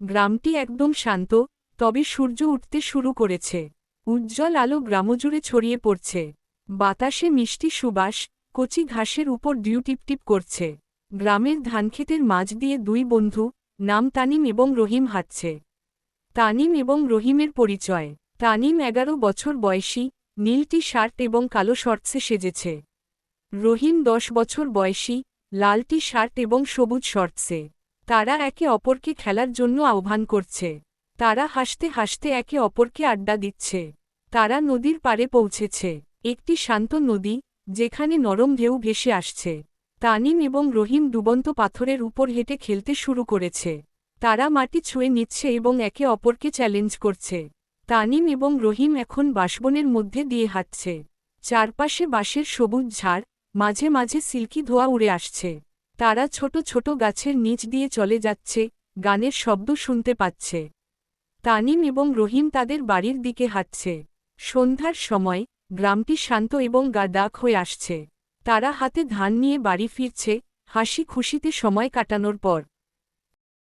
গ্রামটি একদম শান্ত, তবে সূর্য উঠতে শুরু করেছে। উজ্জ্বল আলো গ্রামজুড়ে ছড়িয়ে পড়ছে। বাতাসে মিষ্টি সুবাস, কচি ঘাসের উপর ডিউ টিপটিপ করছে। গ্রামের ধানক্ষেতের মাঝ দিয়ে দুই বন্ধু, নাম তানিম এবং রহিম হাঁটছে। তানিম এবং রহিমের পরিচয়। তানিম এগারো বছর বয়সী, নীলটি শার্ট এবং কালো শর্টসে সেজেছে। রহিম দশ বছর বয়সী, লালটি শার্ট এবং সবুজ শর্টসে। তারা একে অপরকে খেলার জন্য আহ্বান করছে। তারা হাসতে হাসতে একে অপরকে আড্ডা দিচ্ছে। তারা নদীর পাড়ে পৌঁছেছে। একটি শান্ত নদী, যেখানে নরম ঢেউ ভেসে আসছে। তানিম এবং রহিম ডুবন্ত পাথরের উপর হেঁটে খেলতে শুরু করেছে। তারা মাটি ছুঁয়ে নিচ্ছে এবং একে অপরকে চ্যালেঞ্জ করছে। তানিম এবং রহিম এখন বাসবনের মধ্যে দিয়ে হাঁটছে। চারপাশে বাঁশের সবুজ ঝাড়, মাঝে মাঝে সিল্কি ধোয়া উড়ে আসছে। তারা ছোট ছোট গাছের নিচ দিয়ে চলে যাচ্ছে, গানের শব্দ শুনতে পাচ্ছে। তানিম এবং রহিম তাদের বাড়ির দিকে হাঁটছে। সন্ধ্যার সময়, গ্রামটি শান্ত এবং গাদাক হয়ে আসছে। তারা হাতে ধান নিয়ে বাড়ি ফিরছে, হাসি খুশিতে সময় কাটানোর পর।